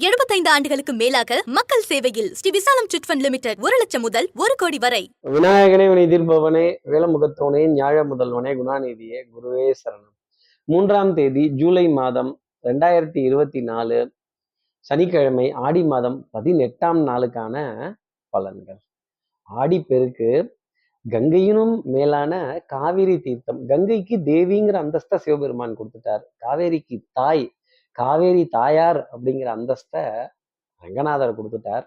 75 ஆண்டுகளுக்கு மேலாக மக்கள் சேவையில் ஸ்ரீ விசாலம் சிட்ஃபண்ட் லிமிடெட் ஒரு லட்சம் முதல் ஒரு கோடி வரை. விநாயகனே வினை தீர்ப்பவனே வேலமுகத்தோனே ஞாழ முதல்வனே குணாநிதியே குருவே சரணம். மூன்றாம் தேதி ஜூலை மாதம் ரெண்டாயிரத்தி இருபத்தி நாலு சனிக்கிழமை ஆடி மாதம் பதினெட்டாம் நாளுக்கான பலன்கள். ஆடி பெருக்கு கங்கையினும் மேலான காவிரி தீர்த்தம் கங்கைக்கு தேவிங்கிற அந்தஸ்தா சிவபெருமான் கொடுத்துட்டார். காவேரிக்கு தாய் காவேரி தாயார் அப்படிங்கிற அந்தஸ்தை ரங்கநாதர் கொடுத்துட்டார்.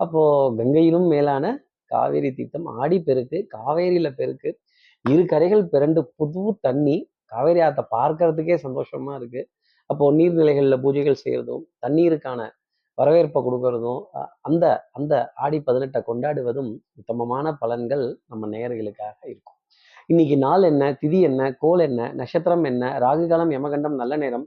அப்போ கங்கையிலும் மேலான காவேரி தீர்த்தம் ஆடி பெருக்கு காவேரியில பெருக்கு இரு கரைகள் பிறண்டு புது தண்ணி காவேரி ஆத்தை பார்க்கறதுக்கே சந்தோஷமா இருக்கு. அப்போ நீர்நிலைகளில் பூஜைகள் செய்யறதும் தண்ணீருக்கான வரவேற்பை கொடுக்கறதும் அந்த அந்த ஆடி பதினெட்டை கொண்டாடுவதும் உத்தமமான பலன்கள் நம்ம நேயர்களுக்காக இருக்கும். இன்னைக்கு நாள் என்ன திதி என்ன கோல் என்ன நட்சத்திரம் என்ன ராகுகாலம் யமகண்டம் நல்ல நேரம்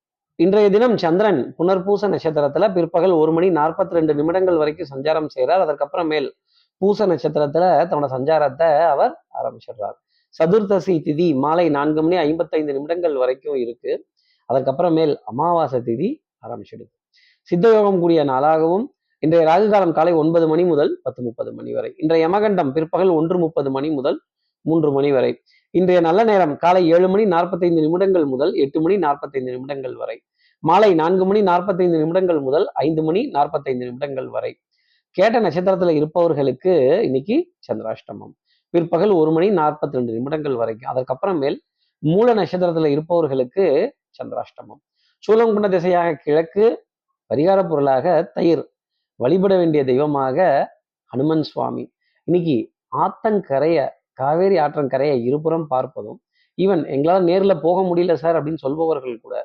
இன்றைய தினம் சந்திரன் புனர்பூச நட்சத்திரத்துல பிற்பகல் ஒரு மணி நாற்பத்தி ரெண்டு நிமிடங்கள் வரைக்கும் சஞ்சாரம் செய்கிறார் அதற்கப்புறமேல் பூச நட்சத்திரத்துல தன்னோட சஞ்சாரத்தை அவர் ஆரம்பிச்சிடுறார். சதுர்தசி திதி மாலை நான்கு மணி ஐம்பத்தைந்து நிமிடங்கள் வரைக்கும் இருக்கு. அதற்கப்புறமேல் அமாவாசை திதி ஆரம்பிச்சிடுது. சித்தயோகம் கூடிய நாளாகவும் இன்றைய ராகுகாலம் காலை ஒன்பது மணி முதல் பத்து முப்பது மணி வரை. இன்றைய யமகண்டம் பிற்பகல் ஒன்று முப்பது மணி முதல் மூன்று மணி வரை. இன்றைய நல்ல நேரம் காலை ஏழு மணி நாற்பத்தைந்து நிமிடங்கள் முதல் எட்டு மணி நாற்பத்தைந்து நிமிடங்கள் வரை மாலை நான்கு மணி நாற்பத்தைந்து நிமிடங்கள் முதல் ஐந்து மணி நாற்பத்தைந்து நிமிடங்கள் வரை. கேட்ட நட்சத்திரத்துல இருப்பவர்களுக்கு இன்னைக்கு சந்திராஷ்டமம். பிற்பகல் ஒரு மணி நாற்பத்தி ரெண்டு நிமிடங்கள் வரைக்கும். அதற்கப்புறமேல் மூல நட்சத்திரத்துல இருப்பவர்களுக்கு சந்திராஷ்டமம். சூலம் கொண்ட திசையாக கிழக்கு பரிகார பொருளாக தயிர். வழிபட வேண்டிய தெய்வமாக ஹனுமன் சுவாமி. இன்னைக்கு ஆத்தங்கரைய காவேரி ஆற்றங்கரையை இருபுறம் பார்ப்பதும் ஈவன் எங்களால் நேரில் போக முடியல சார் அப்படின்னு சொல்பவர்கள் கூட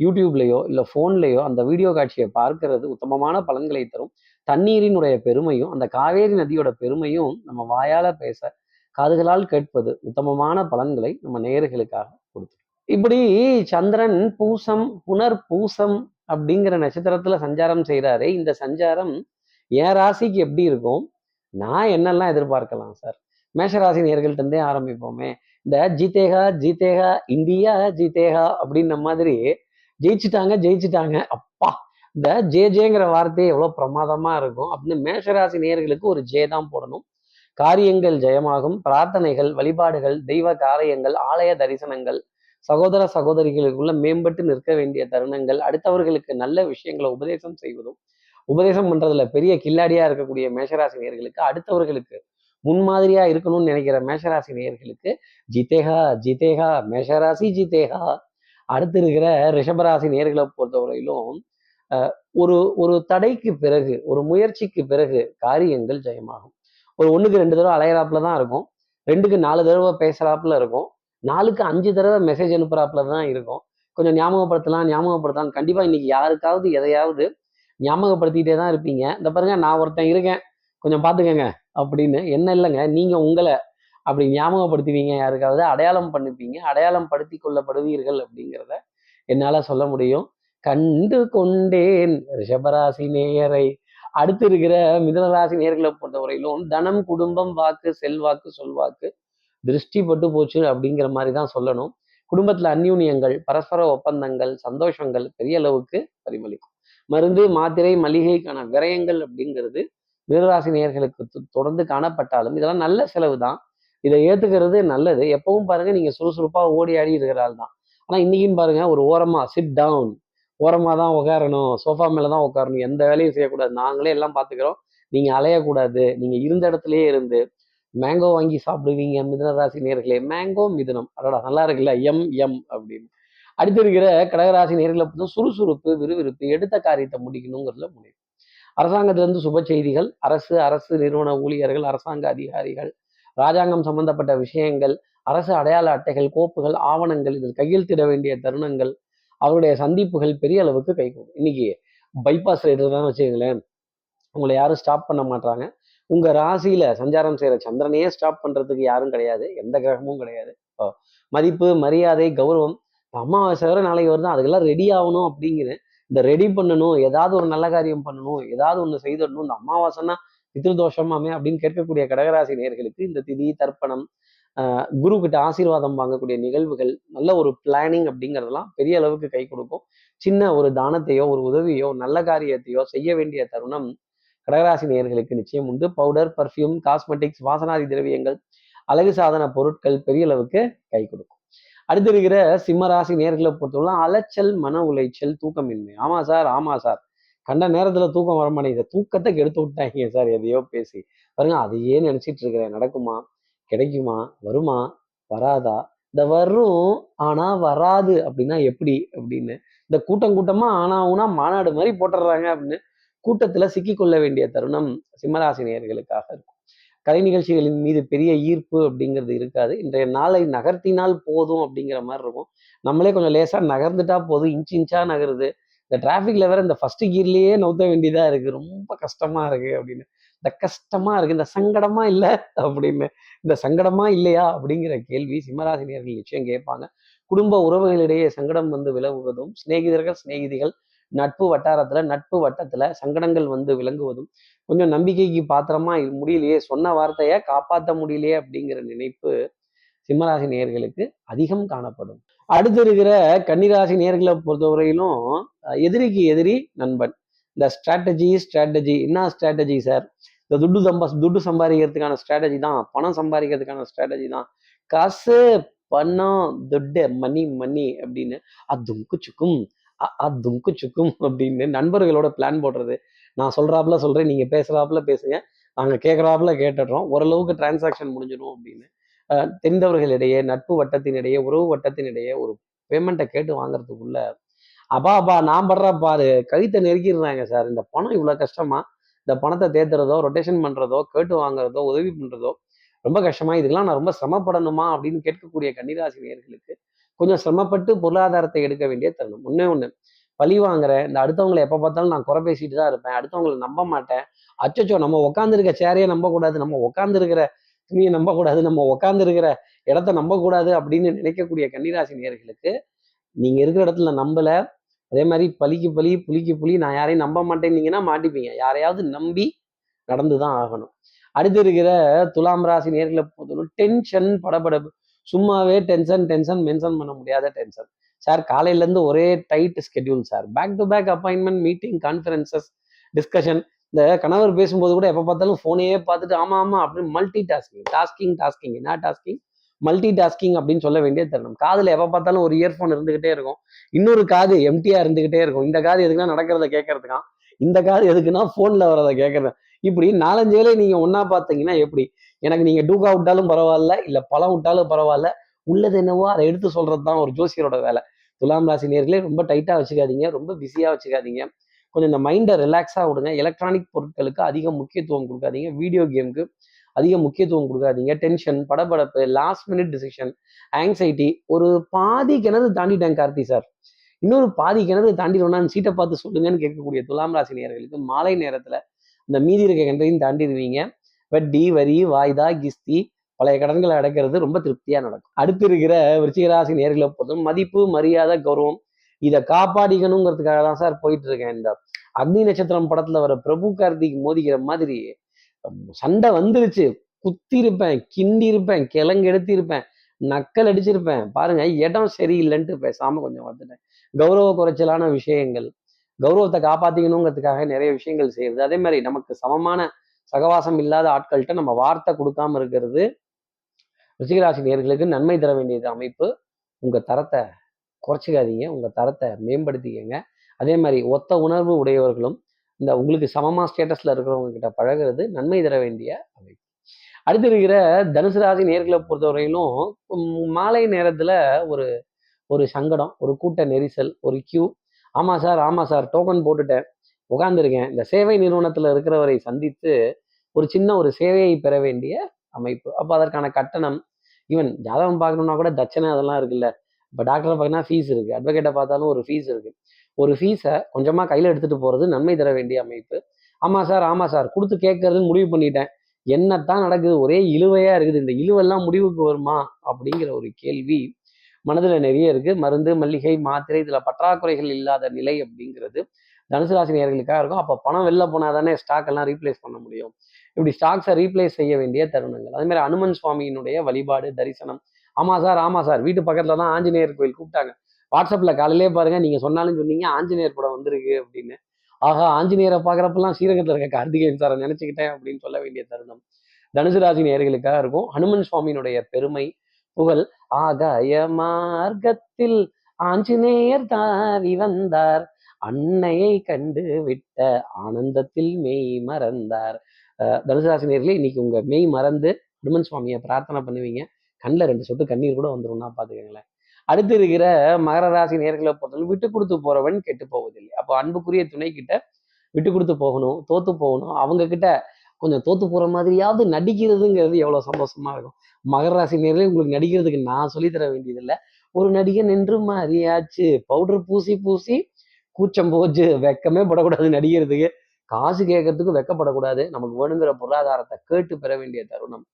யூடியூப்லேயோ இல்லை ஃபோன்லேயோ அந்த வீடியோ காட்சியை பார்க்கறது உத்தமமான பலன்களை தரும். தண்ணீரினுடைய பெருமையும் அந்த காவேரி நதியோட பெருமையும் நம்ம வாயால் பேச காதுகளால் கேட்பது உத்தமமான பலன்களை நம்ம நேயர்களுக்காக கொடுத்துரும். இப்படி சந்திரன் பூசம் புனர் பூசம் அப்படிங்கிற நட்சத்திரத்துல சஞ்சாரம் செய்கிறாரே இந்த சஞ்சாரம் என் ராசிக்கு எப்படி இருக்கும்? நான் என்னெல்லாம் எதிர்பார்க்கலாம் சார் மேஷராசி நேர்கள்ட்டே ஆரம்பிப்போமே. இந்த ஜீதேகா ஜீதேகா இந்தியா ஜீதேகா அப்படின்ன மாதிரி ஜெயிச்சுட்டாங்க ஜெயிச்சுட்டாங்க. அப்பா இந்த ஜே ஜேங்கிற வார்த்தை எவ்வளோ பிரமாதமா இருக்கும். அப்படின்னு மேஷராசி நேர்களுக்கு ஒரு ஜே தான் போடணும். காரியங்கள் ஜெயமாகும். பிரார்த்தனைகள் வழிபாடுகள் தெய்வ காரியங்கள் ஆலய தரிசனங்கள் சகோதர சகோதரிகளுக்குள்ள மேம்பட்டு நிற்க வேண்டிய தருணங்கள் அடுத்தவர்களுக்கு நல்ல விஷயங்களை உபதேசம் செய்வதும் உபதேசம் பண்றதுல பெரிய கில்லாடியா இருக்கக்கூடிய மேஷராசி நேர்களுக்கு அடுத்தவர்களுக்கு முன்மாதிரியா இருக்கணும்னு நினைக்கிற மேஷராசி நேயர்களுக்கு ஜிதேகா ஜிதேகா மேஷராசி ஜிதேகா அடுத்து இருக்கிற ரிஷபராசி நேர்களை பொறுத்தவரையிலும் ஒரு ஒரு தடைக்கு பிறகு ஒரு முயற்சிக்கு பிறகு காரியங்கள் ஜெயமாகும். ஒரு ஒன்றுக்கு ரெண்டு தடவை அலையறாப்புல தான் இருக்கும். ரெண்டுக்கு நாலு தடவை பேசுறாப்புல இருக்கும். நாலுக்கு அஞ்சு தடவை மெசேஜ் அனுப்புறாப்புல தான் இருக்கும். கொஞ்சம் ஞாபகப்படுத்தலாம் ஞாபகப்படுத்தலாம் கண்டிப்பாக இன்னைக்கு யாருக்காவது எதையாவது ஞாபகப்படுத்திக்கிட்டே தான் இருப்பீங்க. இந்த பாருங்க நான் ஒருத்தன் இருக்கேன். கொஞ்சம் பார்த்துக்கங்க அப்படின்னு என்ன இல்லைங்க நீங்க உங்களை அப்படி ஞாபகப்படுத்துவீங்க யாருக்காவது அடையாளம் பண்ணிப்பீங்க அடையாளம் படுத்தி கொள்ளப்படுவீர்கள் அப்படிங்கிறத என்னால சொல்ல முடியும். கண்டு கொண்டேன் ரிஷபராசி நேயரை அடுத்து இருக்கிற மிதனராசி நேர்களை பொறுத்தவரையிலும் தனம் குடும்பம் வாக்கு செல்வாக்கு சொல்வாக்கு திருஷ்டி பட்டு போச்சு அப்படிங்கிற மாதிரி தான் சொல்லணும். குடும்பத்தில் அந்யூன்யங்கள் பரஸ்பர ஒப்பந்தங்கள் சந்தோஷங்கள் பெரிய அளவுக்கு பரிமளிக்கும் மருந்து மாத்திரை மளிகைக்கான விரயங்கள் அப்படிங்கிறது மீனராசி நேர்களுக்கு தொ- தொடர்ந்து காணப்பட்டாலும் இதெல்லாம் நல்ல செலவு தான் இதை ஏத்துக்கிறது நல்லது. எப்பவும் பாருங்க நீங்க சுறுசுறுப்பா ஓடி ஆடி இருக்கிற ஆள் தான். ஆனா இன்னைக்கும் பாருங்க ஒரு ஓரமா சிட் டவுன் ஓரமா தான் உட்காரணும் சோஃபா மேல தான் உட்காரணும் எந்த வேலையும் செய்யக்கூடாது. நாங்களே எல்லாம் பாத்துக்கிறோம். நீங்க அலையக்கூடாது. நீங்க இருந்த இடத்துலயே இருந்து மேங்கோ வாங்கி சாப்பிடுவீங்க மிதுன ராசி நேர்களே மேங்கோ மிதனம். அதோட நல்லா இருக்குல்ல? எம் எம் அப்படின்னு. அடுத்து இருக்கிற கடகராசி நேர்களை சுறுசுறுப்பு விறுவிறுப்பு எடுத்த காரியத்தை முடிக்கணுங்கிறதுல முடியும் அரசாங்கத்திலிருந்து சுப செய்திகள் அரசு அரசு நிறுவன ஊழியர்கள் அரசாங்க அதிகாரிகள் ராஜாங்கம் சம்பந்தப்பட்ட விஷயங்கள் அரசு அடையாள அட்டைகள் கோப்புகள் ஆவணங்கள் இதில் கையெழுத்திட வேண்டிய தருணங்கள் அவருடைய சந்திப்புகள் பெரிய அளவுக்கு கைகூடும். இன்னைக்கு பைபாஸ் ரைடர் தான் வச்சுக்கங்களேன். உங்களை யாரும் ஸ்டாப் பண்ண மாட்டாங்க உங்க ராசியில சஞ்சாரம் செய்யற சந்திரனையே ஸ்டாப் பண்றதுக்கு யாரும் கிடையாது. எந்த கிரகமும் கிடையாது. இப்போ மதிப்பு மரியாதை கௌரவம் இப்ப அமாவாசை நாளைக்கு வருது. அதுக்கெல்லாம் ரெடி ஆகணும் அப்படிங்கிறேன் இந்த ரெடி பண்ணணும் ஏதாவது ஒரு நல்ல காரியம் பண்ணணும் ஏதாவது ஒன்று செய்திடணும் இந்த அமாவாசைன்னா பித்ருதோஷமாமே அப்படின்னு கேட்கக்கூடிய கடகராசி நேர்களுக்கு இந்த திதி தர்ப்பணம் குரு கிட்ட ஆசீர்வாதம் வாங்கக்கூடிய நிகழ்வுகள் நல்ல ஒரு பிளானிங் அப்படிங்கிறதெல்லாம் பெரிய அளவுக்கு கை கொடுக்கும். சின்ன ஒரு தானத்தையோ ஒரு உதவியோ நல்ல காரியத்தையோ செய்ய வேண்டிய தருணம் கடகராசி நேயர்களுக்கு நிச்சயம் உண்டு. பவுடர் பர்ஃப்யூம் காஸ்மெட்டிக்ஸ் வாசனாதி திரவியங்கள் அழகு சாதன பொருட்கள் பெரிய அளவுக்கு கை கொடுக்கும். அடுத்து இருக்கிற சிம்மராசி நேர்களை பொறுத்தவரை அலைச்சல் மன உளைச்சல் தூக்கமின்மை. ஆமா சார் ஆமா சார். கண்ட நேரத்துல தூக்கம் வரமாட்டேங்குது. தூக்கத்தை கெடுத்து விட்டாங்க சார் எதையோ பேசி. பாருங்க அதையே நினைச்சிட்டு இருக்கிறேன். நடக்குமா? கிடைக்குமா? வருமா? வராதா? இந்த வரும் ஆனா வராது அப்படின்னா எப்படி அப்படின்னு. இந்த கூட்டம் கூட்டமா ஆனா ஊனா மாநாடு மாதிரி போட்டுடுறாங்க அப்படின்னு கூட்டத்துல சிக்கிக்கொள்ள வேண்டிய தருணம் சிம்மராசி நேயர்களுக்காக இருக்கும். கலை நிகழ்ச்சிகளின் மீது பெரிய ஈர்ப்பு அப்படிங்கிறது இருக்காது. இன்றைய நாளை நகர்த்தினால் போதும் அப்படிங்கிற மாதிரி இருக்கும். நம்மளே கொஞ்சம் லேசாக நகர்ந்துட்டா போதும். இன்ச் இன்ச்சாக நகருது. இந்த டிராஃபிக்ல வேற இந்த ஃபர்ஸ்ட் கீர்லேயே நவுத்த வேண்டியதாக இருக்குது ரொம்ப கஷ்டமாக இருக்குது அப்படின்னு. இந்த கஷ்டமாக இருக்குது இந்த சங்கடமா இல்லை அப்படின்னு. இந்த சங்கடமா இல்லையா அப்படிங்கிற கேள்வி சிம்மராசினியர்கள் நிச்சயம் கேட்பாங்க. குடும்ப உறவுகளிடையே சங்கடம் வந்து விலகுவதும் சிநேகிதர்கள் சிநேகிதிகள் நட்பு வட்டாரத்துல நட்பு வட்டத்துல சங்கடங்கள் வந்து விளங்குவதும் கொஞ்சம் நம்பிக்கைக்கு பாத்திரமா இது முடியலையே சொன்ன வார்த்தையை காப்பாற்ற முடியலையே அப்படிங்கிற நினைப்பு சிம்மராசி நேயர்களுக்கு அதிகம் காணப்படும். அடுத்து இருக்கிற கன்னிராசி நேர்களை பொறுத்தவரையிலும் எதிரிக்கு எதிரி நண்பன். இந்த ஸ்ட்ராட்டஜி ஸ்ட்ராட்டஜி என்ன ஸ்ட்ராட்டஜி சார் இந்த துட்டு சம்பா துட்டு சம்பாதிக்கிறதுக்கான ஸ்ட்ராட்டஜி தான் பணம் சம்பாதிக்கிறதுக்கான ஸ்ட்ராட்டஜி தான். காசு பணம் துட்டு மணி மணி அப்படின்னு அதும்கு சுக்கும். அ- துக்கு சுக்கும் அப்படின்னு நண்பர்களோட பிளான் போடுறது. நான் சொல்றாப்புல சொல்றேன் நீங்க பேசுறாப்புல பேசுங்க. அங்க கேட்கறாப்புல கேட்டுடுறோம். ஓரளவுக்கு டிரான்சாக்ஷன் முடிஞ்சிடும் அப்படின்னு. தெரிந்தவர்களிடையே நட்பு வட்டத்தினிடையே உறவு வட்டத்தினிடையே ஒரு பேமெண்ட்டை கேட்டு வாங்குறதுக்குள்ள அப்பா அப்பா நான் படுற பாரு. கழுத்தை நெருக்கிடுறாங்க சார். இந்த பணம் இவ்வளவு கஷ்டமா? இந்த பணத்தை தேத்துறதோ ரொட்டேஷன் பண்றதோ கேட்டு வாங்குறதோ உதவி பண்றதோ ரொம்ப கஷ்டமா? இதுக்கெல்லாம் நான் ரொம்ப சிரமப்படணுமா? அப்படின்னு கேட்கக்கூடிய கன்னிராசி நேர்களுக்கு கொஞ்சம் சிரமப்பட்டு பொருளாதாரத்தை எடுக்க வேண்டிய தருணம். ஒன்றே ஒண்ணு. பழி வாங்குறேன் இந்த அடுத்தவங்களை எப்ப பார்த்தாலும் நான் குறை பேசிட்டு தான் இருப்பேன். அடுத்தவங்களை நம்ப மாட்டேன். அச்சச்சோ நம்ம உட்காந்துருக்க சேரையே நம்பக்கூடாது. நம்ம உட்காந்துருக்கிற துணியை நம்பக்கூடாது. நம்ம உட்காந்துருக்கிற இடத்த நம்பக்கூடாது அப்படின்னு நினைக்கக்கூடிய கன்னிராசி நேர்களுக்கு நீங்க இருக்கிற இடத்துல நம்பல. அதே மாதிரி பலிக்கு பலி புலிக்கு புலி நான் யாரையும் நம்ப மாட்டேன்னீங்கன்னா மாட்டிப்பீங்க. யாரையாவது நம்பி நடந்துதான் ஆகணும். அடுத்து இருக்கிற துலாம் ராசி நேர்களை பொறுத்தவரை டென்ஷன் படபடப்பு சும்மாவே டென்ஷன் டென்ஷன் மென்ஷன் பண்ண முடியாத டென்ஷன். சார் காலையிலேருந்து ஒரே tight schedule sir. Back to back appointment meeting conferences discussion இந்த கணவர் பேசும்போது கூட எப்போ பார்த்தாலும் ஃபோனையே பார்த்துட்டு ஆமாம் ஆமாம் அப்படின்னு மல்டி டாஸ்கிங் டாஸ்கிங் டாஸ்கிங் என்ன டாஸ்கிங் மல்டி டாஸ்கிங் அப்படின்னு சொல்ல வேண்டிய தருணம். காதில் எப்போ பார்த்தாலும் ஒரு இயர்ஃபோன் இருந்துகிட்டே இருக்கும். இன்னொரு காது எம்டியாக இருந்துகிட்டே இருக்கும். இந்த காது எதுக்குன்னா நடக்கிறத கேட்கறதுக்கான். இந்த காது எதுக்குன்னா ஃபோனில் வரதை கேட்கறது. இப்படி நாலஞ்சு வேலை நீங்க ஒன்றா பார்த்தீங்கன்னா எப்படி? எனக்கு நீங்க டூக்கா விட்டாலும் பரவாயில்ல இல்ல பழம் விட்டாலும் பரவாயில்ல உள்ளது என்னவோ அதை எடுத்து சொல்றது தான் ஒரு ஜோசியரோட வேலை. துலாம் ராசி நேர்களே ரொம்ப டைட்டா வச்சுக்காதீங்க ரொம்ப பிஸியா வச்சுக்காதீங்க. கொஞ்சம் இந்த மைண்டை ரிலாக்ஸாக விடுங்க. எலக்ட்ரானிக் பொருட்களுக்கு அதிக முக்கியத்துவம் கொடுக்காதீங்க. வீடியோ கேமுக்கு அதிக முக்கியத்துவம் கொடுக்காதீங்க. டென்ஷன் படபடப்பு லாஸ்ட் மினிட் டிசிஷன் ஆங்ஸைட்டி ஒரு பாதி கிணறு தாண்டிட்டேன் கார்த்தி சார் இன்னொரு பாதி கிணறு தாண்டி சீட்டை பார்த்து சொல்லுங்கன்னு கேட்கக்கூடிய துலாம் ராசி நேர்களுக்கு மாலை நேரத்தில் இந்த மீதி இருக்க கண்டையும் தாண்டிடுவீங்க. வட்டி வரி வாய்தா கிஸ்தி பழைய கடன்களை அடைக்கிறது ரொம்ப திருப்தியா நடக்கும். அடுத்து இருக்கிற விருச்சிகராசி நேர்களை பொறுத்தும் மதிப்பு மரியாதை கௌரவம் இதை காப்பாடிக்கணுங்கிறதுக்காக தான் சார் போயிட்டு இருக்கேன் இந்த அக்னி நட்சத்திரம் படத்துல வர பிரபு கார்த்திக் மோதிக்கிற மாதிரி சண்டை வந்துருச்சு. குத்தி இருப்பேன் கிண்டி இருப்பேன் கிழங்கு எடுத்திருப்பேன் நக்கல் அடிச்சிருப்பேன். பாருங்க இடம் சரியில்லைன்ட்டு பேசாம கொஞ்சம் வந்துட்டேன். கௌரவ குறைச்சலான விஷயங்கள். கௌரவத்தை காப்பாத்திக்கணுங்கிறதுக்காக நிறைய விஷயங்கள் செய்யறது. அதே மாதிரி நமக்கு சமமான சகவாசம் இல்லாத ஆட்கள்கிட்ட நம்ம வார்த்தை கொடுக்காம இருக்கிறது. ரிஷிகராசி நேர்களுக்கு நன்மை தர வேண்டியது அமைப்பு. உங்க தரத்தை குறைச்சிக்காதீங்க. உங்க தரத்தை மேம்படுத்திக்கங்க. அதே மாதிரி ஒத்த உணர்வு உடையவர்களும் இந்த உங்களுக்கு சமமா ஸ்டேட்டஸ்ல இருக்கிறவங்க கிட்ட பழகுறது நன்மை தர வேண்டிய அமைப்பு. அடுத்து இருக்கிற தனுசு ராசி நேர்களை பொறுத்தவரையிலும் மாலை நேரத்துல ஒரு ஒரு சங்கடம் ஒரு கூட்ட நெரிசல் ஒரு கியூ ஆமாம் சார் ஆமாம் சார். டோக்கன் போட்டுட்டேன். உட்காந்துருக்கேன் இந்த சேவை நிறுவனத்தில் இருக்கிறவரை சந்தித்து ஒரு சின்ன ஒரு சேவையை பெற வேண்டிய அமைப்பு. அப்போ அதற்கான கட்டணம் ஈவன் ஜாதகம் பார்க்கணும்னா கூட தட்சணை அதெல்லாம் இருக்குல்ல. இப்போ டாக்டரை பார்க்கணும் ஃபீஸ் இருக்குது அட்வொகேட்டை பார்த்தாலும் ஒரு ஃபீஸ் இருக்குது ஒரு ஃபீஸை கொஞ்சமாக கையில் எடுத்துகிட்டு போகிறது நன்மை தர வேண்டிய அமைப்பு. ஆமாம் சார் ஆமாம் சார். கொடுத்து கேட்கறதுன்னு முடிவு பண்ணிட்டேன். என்னத்தான் நடக்குது? ஒரே இழுவையாக இருக்குது. இந்த இழுவெல்லாம் முடிவுக்கு வருமா? அப்படிங்கிற ஒரு கேள்வி மனதில் நிறைய இருக்கு. மருந்து மல்லிகை மாத்திரை இதில் பற்றாக்குறைகள் இல்லாத நிலை அப்படிங்கிறது தனுசு ராசி நேர்களுக்காக இருக்கும். அப்போ பணம் வெளில போனால் தானே ஸ்டாக் எல்லாம் ரீப்ளேஸ் பண்ண முடியும். இப்படி ஸ்டாக்ஸை ரீப்ளேஸ் செய்ய வேண்டிய தருணங்கள். அதே மாதிரி அனுமன் சுவாமியினுடைய வழிபாடு தரிசனம். ஆமா சார் ஆமா சார் வீட்டு பக்கத்துல தான் ஆஞ்சநேயர் கோயில் கூப்பிட்டாங்க. வாட்ஸ்அப்பில் காலையிலே பாருங்க நீங்கள் சொன்னாலும் சொன்னீங்க ஆஞ்சநேயர் படம் வந்திருக்கு அப்படின்னு. ஆகா ஆஞ்சநேயரை பார்க்குறப்பெல்லாம் ஸ்ரீரங்கத்தில் இருக்க கார்த்திகேயன் சாரை நினச்சிக்கிட்டேன் அப்படின்னு சொல்ல வேண்டிய தருணம். தனுசு ராசி நேர்களுக்காக இருக்கும். ஹனுமன் சுவாமியினுடைய பெருமை புகழ். ஆகாய மார்க்கத்தில் ஆஞ்சநேயர் தாவி வந்தார். அன்னையை கண்டு விட்ட ஆனந்தத்தில் மெய் மறந்தார். தனுசுராசினியர்களே இன்னைக்கு உங்க மெய் மறந்து ஹனுமன் சுவாமியை பிரார்த்தனை பண்ணுவீங்க. கண்ணில் ரெண்டு சொட்டு கண்ணீர் கூட வந்துரும்னா பார்த்துக்கங்களேன் அடுத்து இருக்கிற மகர ராசி நேர்களை பொறுத்தவரை விட்டு கொடுத்து போறவன் கெட்டு போவதில்லை. அப்போ அன்புக்குரிய துணை கிட்ட விட்டு கொடுத்து போகணும் தோத்து போகணும். அவங்க கிட்ட கொஞ்சம் தோத்து போற மாதிரியாவது நடிக்கிறதுங்கிறது எவ்வளவு சந்தோஷமா இருக்கும். மகர ராசி நேரில் உங்களுக்கு நடிக்கிறதுக்கு நான் சொல்லித்தர வேண்டியதில்லை. ஒரு நடிகன் நின்று மாதிரியாச்சு பவுடர் பூசி பூசி கூச்சம் போச்சு. வெக்கமே படக்கூடாது நடிக்கிறதுக்கு. காசு கேட்கறதுக்கு வெக்கப்படக்கூடாது. நமக்கு வேணுங்கிற பொருளாதாரத்தை கேட்டு பெற வேண்டிய தருணம்.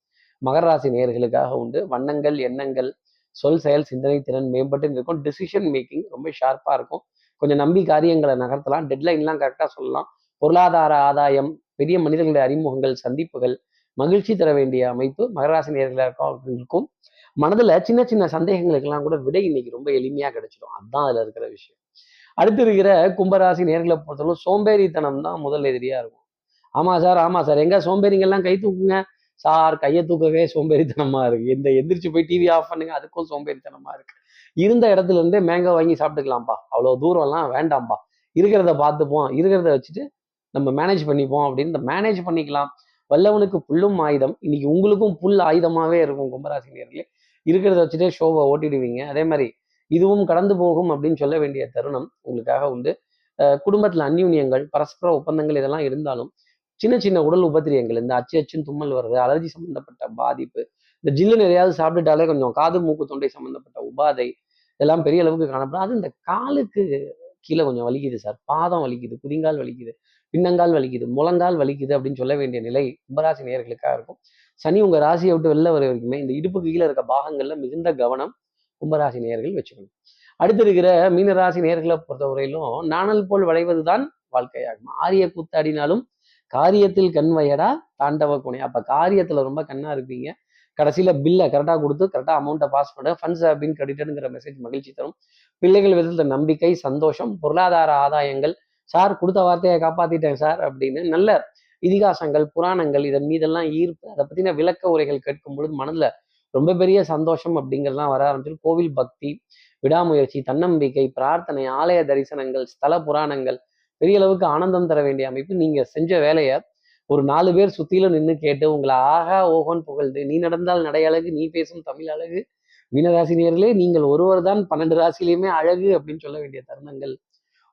மகர ராசி நேயர்களுக்காக உண்டு. வண்ணங்கள் எண்ணங்கள் சொல் செயல் சிந்தனை திறன் மேம்பட்டு இருக்கும். டிசிஷன் மேக்கிங் ரொம்ப ஷார்ப்பாக இருக்கும். கொஞ்சம் நம்பி காரியங்களை நகர்த்தலாம். டெட்லைன்லாம் கரெக்டாக சொல்லலாம். பொருளாதார ஆதாயம் பெரிய மனிதர்களுடைய அறிமுகங்கள் சந்திப்புகள் மகிழ்ச்சி தர வேண்டிய அமைப்பு மகராசி நேர்களுக்கும் மனதுல சின்ன சின்ன சந்தேகங்களுக்கெல்லாம் கூட விடை இன்னைக்கு ரொம்ப எளிமையா கிடைச்சிடும். அதுதான் அதுல இருக்கிற விஷயம். அடுத்து இருக்கிற கும்பராசி நேர்களை பொறுத்தவரை சோம்பேறித்தனம் தான் முதல் எதிரியா இருக்கும். ஆமா சார் ஆமா சார். எங்க சோம்பேறிங்கெல்லாம் கை தூக்குங்க? சார் கையை தூக்கவே சோம்பேறித்தனமா இருக்கு. இந்த எந்திரிச்சு போய் டிவி ஆஃப் பண்ணுங்க அதுக்கும் சோம்பேறித்தனமா இருக்கு. இருந்த இடத்துல இருந்தே மேங்கோ வாங்கி சாப்பிட்டுக்கலாம்ப்பா. அவ்வளோ தூரம்லாம் வேண்டாம்ப்பா. இருக்கிறத பார்த்துப்போம். இருக்கிறத வச்சுட்டு நம்ம மேனேஜ் பண்ணிப்போம் அப்படின்னு இந்த மேனேஜ் பண்ணிக்கலாம். வல்லவனுக்கு புல்லும் ஆயுதம். இன்னைக்கு உங்களுக்கும் புல் ஆயுதமாகவே இருக்கும் கும்பராசி நேர்களே இருக்கிறத வச்சுட்டே ஷோவை ஓட்டிடுவீங்க. அதே மாதிரி இதுவும் கடந்து போகும் அப்படின்னு சொல்ல வேண்டிய தருணம் உங்களுக்காக உண்டு. குடும்பத்தில் அந்யூன்யங்கள் பரஸ்பர ஒப்பந்தங்கள் இதெல்லாம் இருந்தாலும் சின்ன சின்ன உடல் உபத்திரியங்கள் இந்த அச்சு அச்சுன்னு தும்மல் வர்றது அலர்ஜி சம்மந்தப்பட்ட பாதிப்பு இந்த ஜில்லுன்னு எதையாவது சாப்பிட்டுட்டாலே கொஞ்சம் காது மூக்கு தொண்டை சம்மந்தப்பட்ட உபாதை இதெல்லாம் பெரிய அளவுக்கு காணப்படும். அது இந்த காலுக்கு கீழே கொஞ்சம் வலிக்குது சார். பாதம் வலிக்குது குதிங்கால் வலிக்குது. பின்னங்கால் வலிக்குது முழங்கால் வலிக்குது அப்படின்னு சொல்ல வேண்டிய நிலை கும்பராசி நேர்களுக்காக இருக்கும். சனி உங்க ராசியை விட்டு வெளில வர வரைக்குமே இந்த இடுப்புக்கு கீழே இருக்க பாகங்கள்ல மிகுந்த கவனம் கும்பராசி நேர்கள் வச்சுக்கணும். அடுத்து இருக்கிற மீனராசி நேர்களை பொறுத்தவரையிலும் நாணல் போல் வளைவதுதான் வாழ்க்கையாகும். ஆரிய கூத்தாடினாலும் காரியத்தில் கண் வயடா தாண்டவ குணை. அப்ப காரியத்தில் ரொம்ப கண்ணா இருப்பீங்க. கடைசியில் பில்லை கரெக்டாக கொடுத்து கரெக்டாக அமௌண்ட்டை பாஸ் பண்ண. ஃபண்ட்ஸ் அப்படின்னு கிரெடிட்டுங்கிற மெசேஜ் மகிழ்ச்சி தரும். பிள்ளைகள் விதத்தில் நம்பிக்கை சந்தோஷம் பொருளாதார ஆதாயங்கள் சார் கொடுத்த வார்த்தையை காப்பாத்திட்டேன் சார் அப்படின்னு நல்ல இதிகாசங்கள் புராணங்கள் இதன் மீதெல்லாம் ஈர்ப்பு அதை பத்தின விளக்க உரைகள் கேட்கும் பொழுது மனதுல ரொம்ப பெரிய சந்தோஷம் அப்படிங்கிறதுலாம் வர ஆரம்பிச்சு கோவில் பக்தி விடாமுயற்சி தன்னம்பிக்கை பிரார்த்தனை ஆலய தரிசனங்கள் ஸ்தல புராணங்கள் பெரிய அளவுக்கு ஆனந்தம் தர வேண்டிய அமைப்பு. நீங்க செஞ்ச வேலையை ஒரு நாலு பேர் சுத்திலும் நின்று கேட்டு உங்களை ஆகா ஓகோன்னு புகழ்ந்து நீ நடந்தால் நடை அழகு நீ பேசும் தமிழ் அழகு மீனராசினியர்களே நீங்கள் ஒருவர் தான் பன்னெண்டு ராசிலையுமே அழகு அப்படின்னு சொல்ல வேண்டிய தருணங்கள்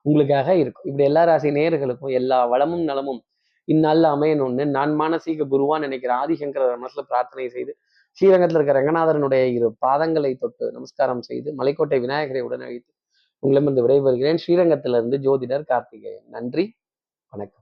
உங்களுக்காக இருக்கும். இப்படி எல்லா ராசி நேயர்களுக்கும் எல்லா வளமும் நலமும் இந்நாளில் அமையணும்னு நான் மானசீக குருவான்னு நினைக்கிற ஆதிசங்கர மனசுல பிரார்த்தனை செய்து ஸ்ரீரங்கத்தில் இருக்க ரங்கநாதரனுடைய இரு பாதங்களை தொட்டு நமஸ்காரம் செய்து மலைக்கோட்டை விநாயகரை உடனழித்து உங்களிடமிருந்து விடைபெறுகிறேன். ஸ்ரீரங்கத்திலிருந்து ஜோதிடர் கார்த்திகேயன். நன்றி. வணக்கம்.